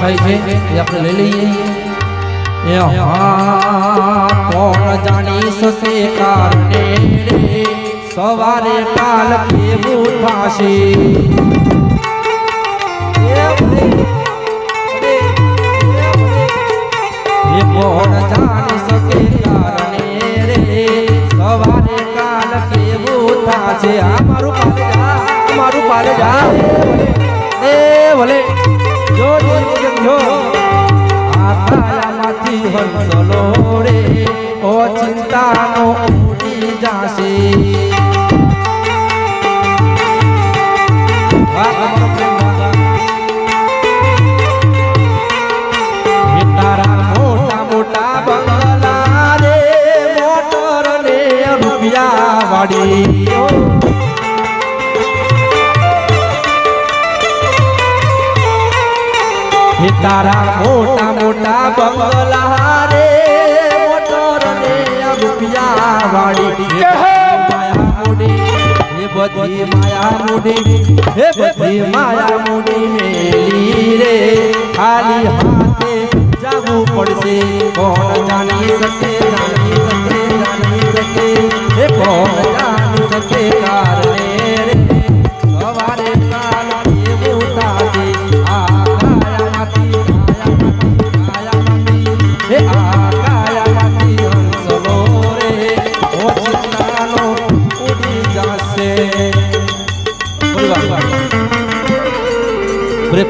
થાય છે, એ આપણે લઈ લઈએ. એ કોણ જાણી સસે કારણે સવારે કાલ કેવું થશે કોણ જાણી શકે મોટા બંગલા રે મોટર ને રૂપિયા વાળી માયા મોડી હે બધી માયા મોડી હે બધી માયા મોડી મેલી રે ખાલી હાથે જાવું પડશે કોણ જાણી શકે જાણી શકે જાણી શકે હે કોણ જાણી શકે કારણે રે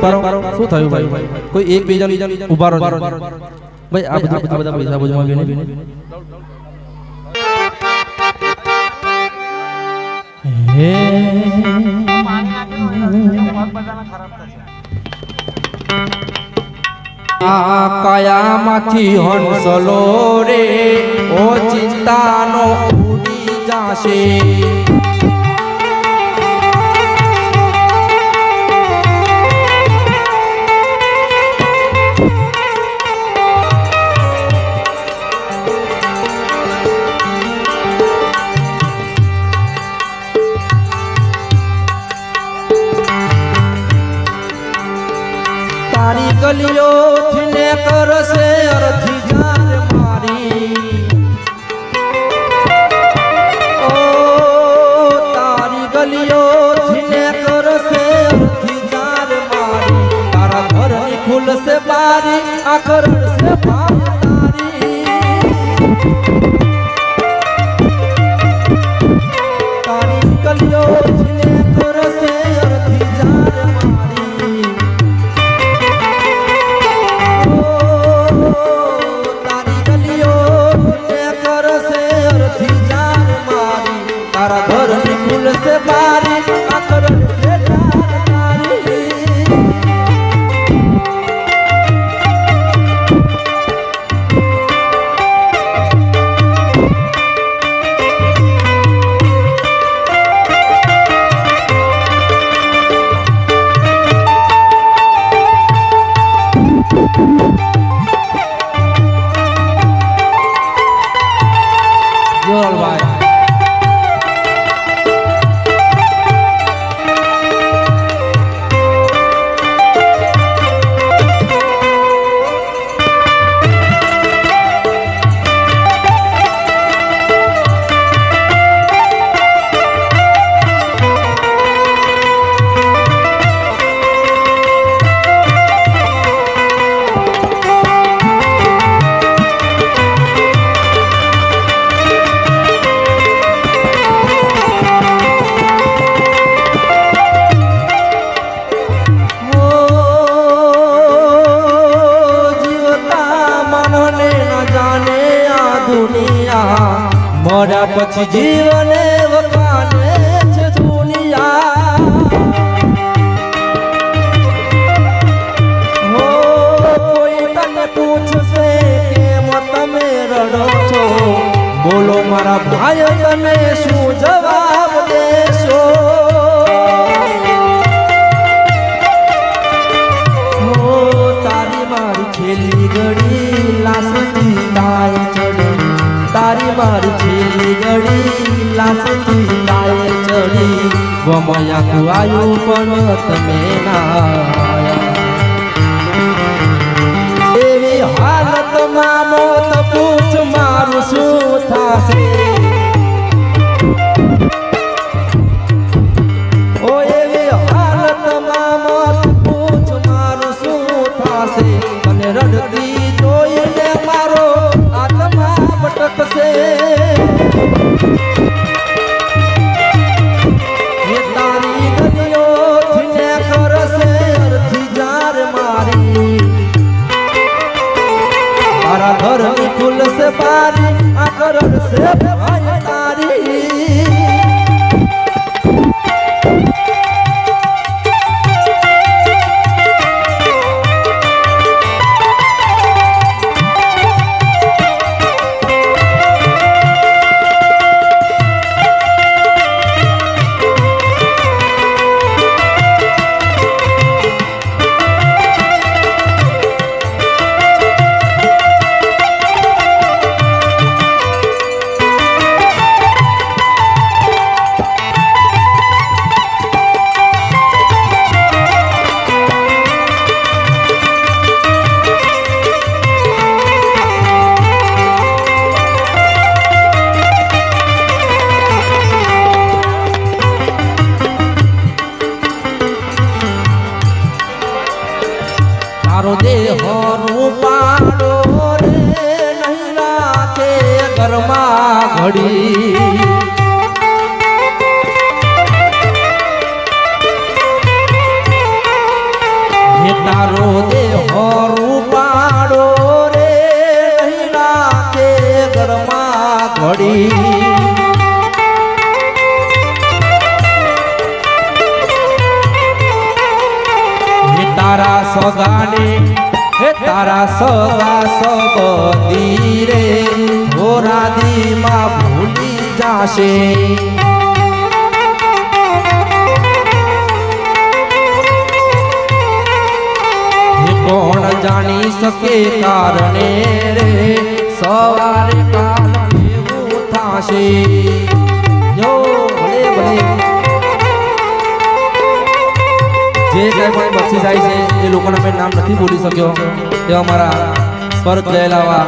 બ્રેક શું થયું ભાઈ? કોઈ એક બીજા ઊભા રહો ભાઈ આ બધા આ બધા પૈસા બાજુમાં બેને હે. આ કાયામાંથી હંસલો રે ઓ ચિંતાનો ઉડી જાશે. બારી આખર છે ભાવ જોરભાઈ ઓ જીવને વખાને છે દુનિયા. હો કોઈ તને પૂછશે કેમ તમે રડો છો? મારા ભાઈ, તમે શું લાસની ડાળે ચડી. ગોમયા ખવાયું પણ તમે ના એવી હાલતમાં મોત પૂછ મારું શું થાશે? તારા સગાને, હે તારા સગા સબદી રે હોરાદીમાં ભૂલી જાશે. કોણ જાણી શકે કારણે રે, સવારે કાલ કેવું થાશે. જે કાંઈ પણ બક્ષી જાય છે, એ લોકોના મેં નામ નથી બોલી શક્યો. તે અમારા સ્વર્ગ ગયેલા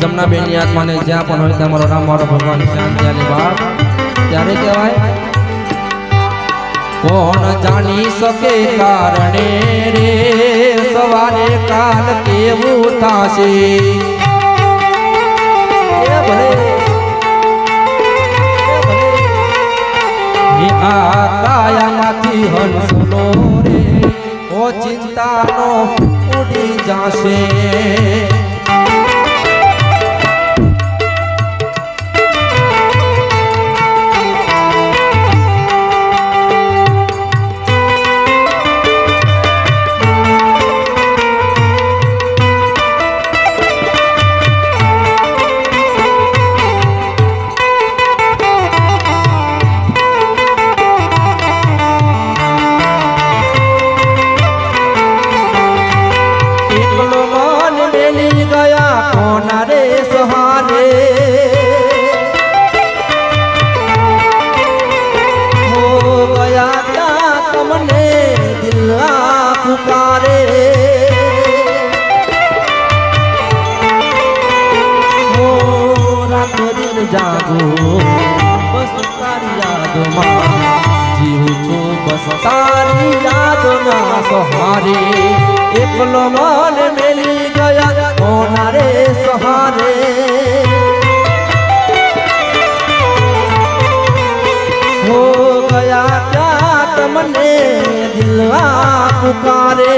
જમનાબેનની આત્માને જ્યાં પણ હોય ત્યાં મારો નામ મારો ભગવાન શ્યામ ત્યાંની વાત ત્યારે કહેવાય, કોણ જાણી શકે કારણે રે, સવારે કાલ કેવું થાશે? જાગો બસ તારી યાદમાં જીવું છું. બસ તારી યાદના સહારે એકલો મન મેલી ગયા. કોના રે સહારે. હો ગયા ત્યાં તમને દિલવા પુકારે.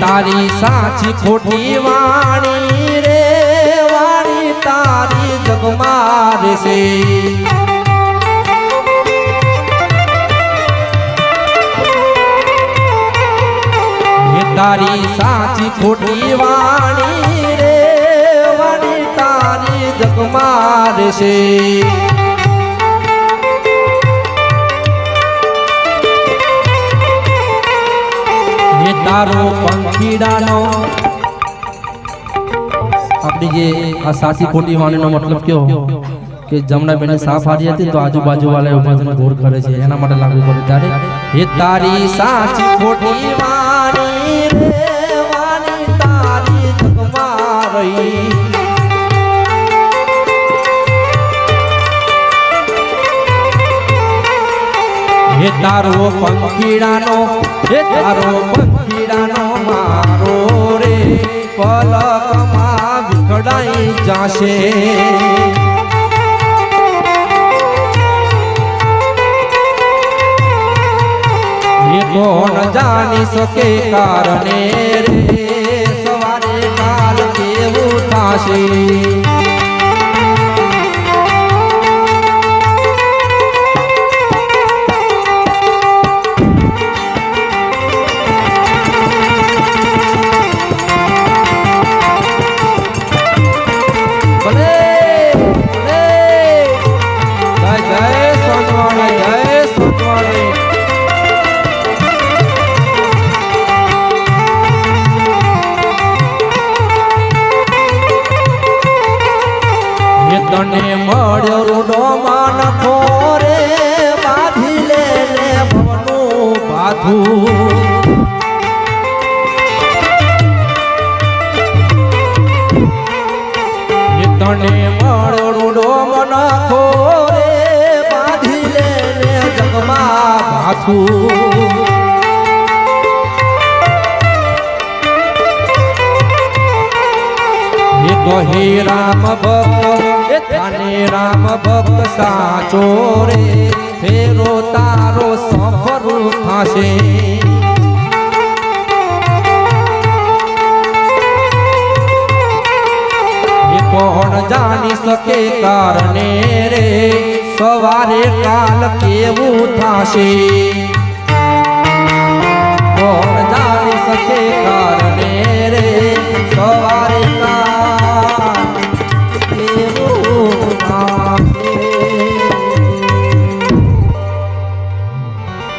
તારી સાચી ખોટી વાણી રે, વાણી તારી જગમાર છે. તારી સાચી ખોટી વાણી રે, વાણી તારી જગમાર છે. તારો પંખીડાનો. આપણી જે આ સાચી ખોટી વાણીનો મતલબ કયો? કે જમણા બેને સાફ હારી હતી તો આજુબાજુ વાળા ઊભા થઈને ઘોર કરે છે. એના માટે લાગુ પડે ત્યારે એ તારી સાચી ખોટી વાણી રે વાણી તારી જગમાં રહી. હે તારો પંખીડાનો હે તારો પંખીડાનો મારો રે પલકમાં વિખડાઈ જાશે. કોણ જાણી શકે કારણે રે? એ તો હે રામ ભક્ત અને રામ ભક્ત સાચો રે. ફેરો તારો સફર થશે. કોણ જાણી શકે કારણે રે? સવારે કાલ કેવું થશે? કારણે રે સવા